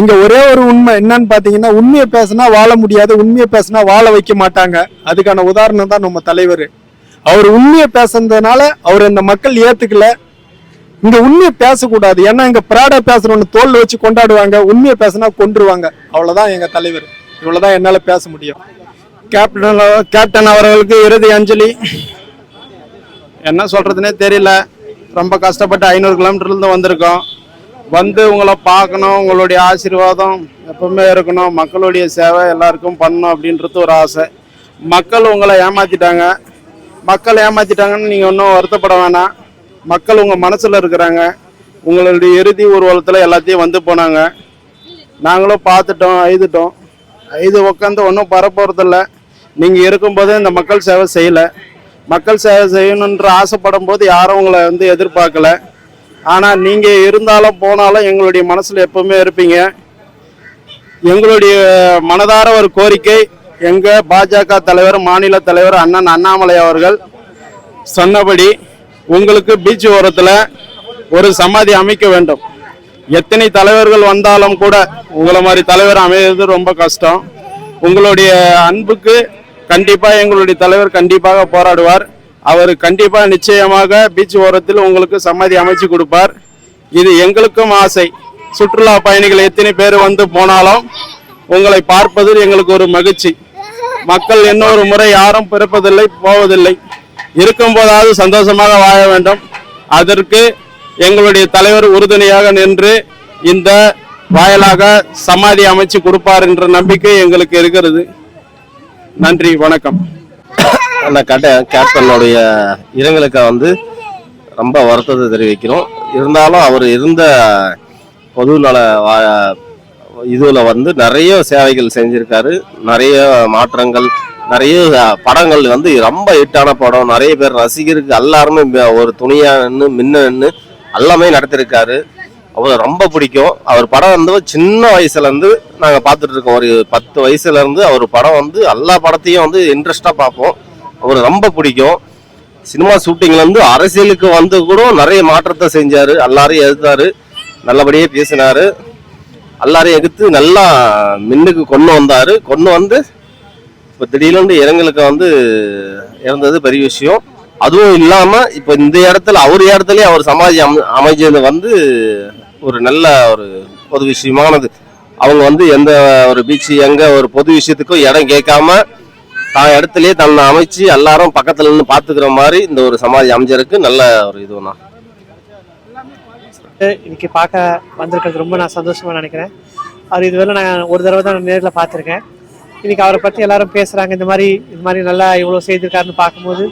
இங்க ஒரே ஒரு உண்மை என்னன்னு பாத்தீங்கன்னா உண்மையை பேசினா வாழ முடியாது உண்மையை பேசினா வாழ வைக்க மாட்டாங்க. அதுக்கான உதாரணம் தான் நம்ம தலைவர். அவர் உண்மையை பேசுனதுனால அவர் இந்த மக்கள் ஏத்துக்கல. இங்க உண்மையை பேசக்கூடாது. ஏன்னா இங்க பிராடா பேசணும்னு தோல்ல வச்சு கொண்டாடுவாங்க உண்மையை பேசினா கொண்டுருவாங்க அவ்வளவுதான் எங்க தலைவர். இவ்வளவுதான் என்னால பேச முடியும். கேப்டன் கேப்டன் அவர்களுக்கு இறுதி அஞ்சலி. என்ன சொல்றதுனே தெரியல. ரொம்ப கஷ்டப்பட்டு ஐநூறு கிலோமீட்டர்லேருந்து வந்திருக்கோம். வந்து உங்களை பார்க்கணும் உங்களுடைய ஆசீர்வாதம் எப்பவுமே இருக்கணும் மக்களுடைய சேவை எல்லாருக்கும் பண்ணணும் அப்படின்றது ஒரு ஆசை. மக்கள் உங்களை ஏமாத்திட்டாங்க. மக்கள் ஏமாத்திட்டாங்கன்னு நீங்கள் ஒன்றும் வருத்தப்பட வேணாம். மக்கள் உங்கள் மனசில் இருக்கிறாங்க. உங்களுடைய இறுதி ஊர்வலத்தில் எல்லாத்தையும் வந்து போனாங்க. நாங்களும் பார்த்துட்டோம் எழுதிட்டோம் இது உட்காந்து ஒன்றும் பரப்போகிறதில்ல நீங்கள் இருக்கும்போதே இந்த மக்கள் சேவை செய்யலை. மக்கள் சேவை செய்யணுன்ற ஆசைப்படும் போது யாரும் உங்களை வந்து எதிர்பார்க்கல. ஆனால் நீங்கள் இருந்தாலும் போனாலும் எங்களுடைய மனசில் எப்பவுமே இருப்பீங்க. எங்களுடைய மனதார ஒரு கோரிக்கை எங்கள் பாஜக தலைவர் மாநில தலைவர் அண்ணன் அண்ணாமலை அவர்கள் சொன்னபடி உங்களுக்கு பீச் ஓரத்தில் ஒரு சமாதி அமைக்க வேண்டும். எத்தனை தலைவர்கள் வந்தாலும் கூட உங்களை மாதிரி தலைவர் அமைகிறது ரொம்ப கஷ்டம். உங்களுடைய அன்புக்கு கண்டிப்பாக எங்களுடைய தலைவர் கண்டிப்பாக போராடுவார். அவர் கண்டிப்பாக நிச்சயமாக பீச் ஓரத்தில் உங்களுக்கு சமாதி அமைச்சு கொடுப்பார். இது எங்களுக்கும் ஆசை. சுற்றுலா பயணிகள் எத்தனை பேர் வந்து போனாலும் உங்களை பார்ப்பது எங்களுக்கு ஒரு மகிழ்ச்சி. மக்கள் இன்னொரு முறை யாரும் பிறப்பதில்லை போவதில்லை. இருக்கும்போதாவது சந்தோஷமாக வாழ வேண்டும். அதற்கு எங்களுடைய தலைவர் உறுதுணையாக நின்று இந்த வாயிலாக சமாதி அமைச்சு கொடுப்பார் என்ற நம்பிக்கை எங்களுக்கு இருக்கிறது. நன்றி வணக்கம். அந்த கட்ட கேப்டனுடைய இரங்கலுக்கு வந்து ரொம்ப வருத்தத்தை தெரிவிக்கிறோம். இருந்தாலும் அவர் இருந்த பொதுநல வா- இதுல வந்து நிறைய சேவைகள் செஞ்சிருக்காரு. நிறைய மாற்றங்கள் நிறைய படங்கள் வந்து ரொம்ப ஹிட்டான படம். நிறைய பேர் ரசிகருக்கு எல்லாருமே ஒரு துணியா நின்று மின்ன நின்று எல்லாமே நடத்திருக்காரு. அவர் ரொம்ப பிடிக்கும். அவர் படம் வந்து சின்ன வயசுல இருந்து நாங்க பார்த்துட்டு இருக்கோம். ஒரு பத்து வயசுல இருந்து அவர் படம் வந்து எல்லா படத்தையும் வந்து இன்ட்ரெஸ்டா பார்ப்போம். அவர் ரொம்ப பிடிக்கும். சினிமா ஷூட்டிங்லேருந்து அரசியலுக்கு வந்து கூட நிறைய மாற்றத்தை செஞ்சார். எல்லாரையும் எதிர்த்தார். நல்லபடியாக பேசினார். எல்லாரையும் எதிர்த்து நல்லா மின்னுக்கு கொண்டு வந்தார். கொண்டு வந்து இப்போ திடீர்னு இரங்கலுக்கு வந்து இறந்தது பெரிய விஷயம். அதுவும் இல்லாமல் இப்போ இந்த இடத்துல அவர் இடத்துலயே அவர் சமாஜ் அமை அமைஞ்சது வந்து ஒரு நல்ல ஒரு பொது விஷயமானது. அவங்க வந்து எந்த ஒரு பீச் எங்கே ஒரு பொது விஷயத்துக்கும் இடம் கேட்காம தான் இடத்துலயே தன்னை அமைச்சு எல்லாரும் பக்கத்துல இருந்து பாத்துக்கிற மாதிரி இந்த ஒரு சமாதி அமைஞ்சருக்கு. நல்ல ஒரு இதுனா இன்னைக்கு பார்க்க வந்திருக்கிறது ரொம்ப நான் சந்தோஷமா நினைக்கிறேன். அவர் இதுவரை நான் ஒரு தடவை தான் நேரில் பார்த்துருக்கேன். இன்னைக்கு அவரை பற்றி எல்லாரும் பேசுறாங்க. இந்த மாதிரி இது மாதிரி நல்லா இவ்வளோ செய்திருக்காருன்னு பார்க்கும்போது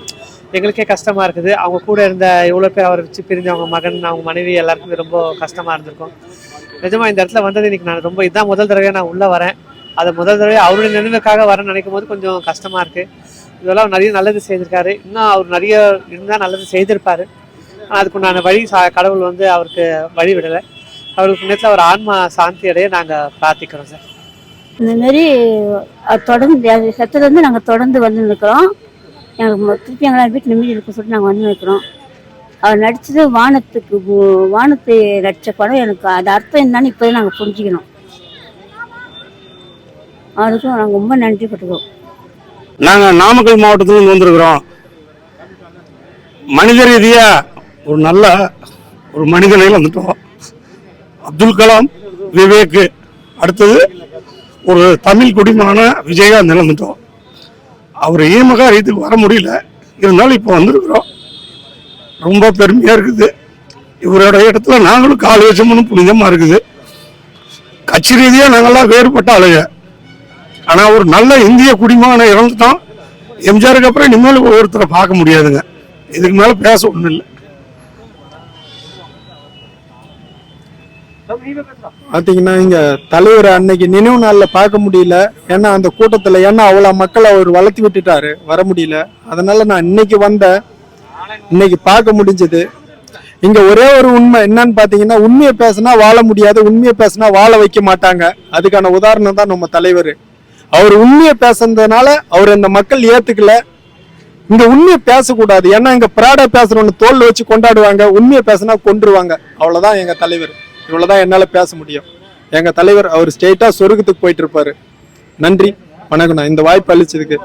எங்களுக்கே கஷ்டமா இருக்குது. அவங்க கூட இருந்த இவ்வளோ பேர் அவரை வச்சு பிரிஞ்சு அவங்க மகன் அவங்க மனைவி எல்லாருக்குமே ரொம்ப கஷ்டமா இருந்திருக்கும். நிஜமா இந்த இடத்துல வந்தது இன்னைக்கு நான் ரொம்ப இதுதான் முதல் தடவையாக நான் உள்ள வரேன். அதை முதல் தடவை அவருடைய நினைவுக்காக வர நினைக்கும் போது கொஞ்சம் கஷ்டமாக இருக்குது இதெல்லாம் நிறைய நல்லது செய்திருக்காரு இன்னும் அவர் நிறைய இருந்தால் நல்லது செய்திருப்பார். ஆனால் அதுக்குண்டான வழி சா- கடவுள் வந்து அவருக்கு வழி விடலை. அவருக்கு நேரத்தில் அவர் ஆன்மா சாந்தி அடைய நாங்கள் பிரார்த்திக்கிறோம் சார். இந்த மாதிரி தொடர்ந்து அது செத்துலேருந்து நாங்கள் தொடர்ந்து வந்து நிற்கிறோம். எங்களுக்கு திருப்பி எங்களை வீட்டு நிம்மதி இருக்க சொல்லிட்டு நாங்கள் வந்து நிற்கிறோம். அவர் நடித்தது வானத்துக்கு வானத்தை நடித்த படம். எனக்கு அது அர்த்தம் என்னன்னு இப்போதான் நாங்கள் புரிஞ்சுக்கணும். அவருக்கும் நாங்கள் ரொம்ப நன்றி நாங்கள் நாமக்கல் மாவட்டத்திலிருந்து வந்திருக்கிறோம். மனித ரீதியாக ஒரு நல்ல ஒரு மனிதனையில் வந்துட்டோம். அப்துல் கலாம் விவேக் அடுத்தது ஒரு தமிழ் குடிமான விஜயகாந்த் நிலந்துட்டோம் அவர் ஈமக இதுக்கு வர முடியல. இருந்தாலும் இப்போ வந்திருக்கிறோம். ரொம்ப பெருமையாக இருக்குது. இவரோட இடத்துல நாங்களும் கால் வச்சோம்னு புனிதமாக இருக்குது. கட்சி ரீதியாக நாங்கள்லாம் வேறுபட்ட ஆளுங்க. ஆனா ஒரு நல்ல இந்திய குடிமகனை இறந்துட்டோம் எம்ஜிஆருக்கு அப்புறம் இனிமேல் ஒருத்தரை பார்க்க முடியாதுங்க. இதுக்கு மேல பேச ஒண்ணும் இல்லை. பாத்தீங்கன்னா இங்க தலைவர் அன்னைக்கு நினைவு நாள்ல பார்க்க முடியல. ஏன்னா அந்த கூட்டத்துல ஏன்னா அவ்வளவு மக்களை அவர் வளர்த்தி விட்டுட்டாரு. வர முடியல. அதனால நான் இன்னைக்கு வந்தேன். இன்னைக்கு பார்க்க முடிஞ்சது. இங்க ஒரே ஒரு உண்மை என்னன்னு பாத்தீங்கன்னா உண்மையை பேசினா வாழ முடியாது உண்மையை பேசினா வாழ வைக்க மாட்டாங்க. அதுக்கான உதாரணம் தான் நம்ம தலைவர். அவர் உண்மையை பேசுனதுனால அவர் இந்த மக்கள் ஏத்துக்கல. இங்க உண்மையை பேசக்கூடாது. ஏன்னா இங்க பிராடா பேசுறவங்க தோல்ல வச்சு கொண்டாடுவாங்க உண்மையை பேசினா கொண்டுருவாங்க அவ்வளவுதான் எங்க தலைவர். இவ்வளவுதான் என்னால பேச முடியும். எங்க தலைவர் அவர் ஸ்ட்ரெயிட்டா சொர்க்கத்துக்கு போயிட்டு இருப்பாரு. நன்றி. வணக்கம்ண்ணா இந்த வாய்ப்பு அளிச்சதுக்கு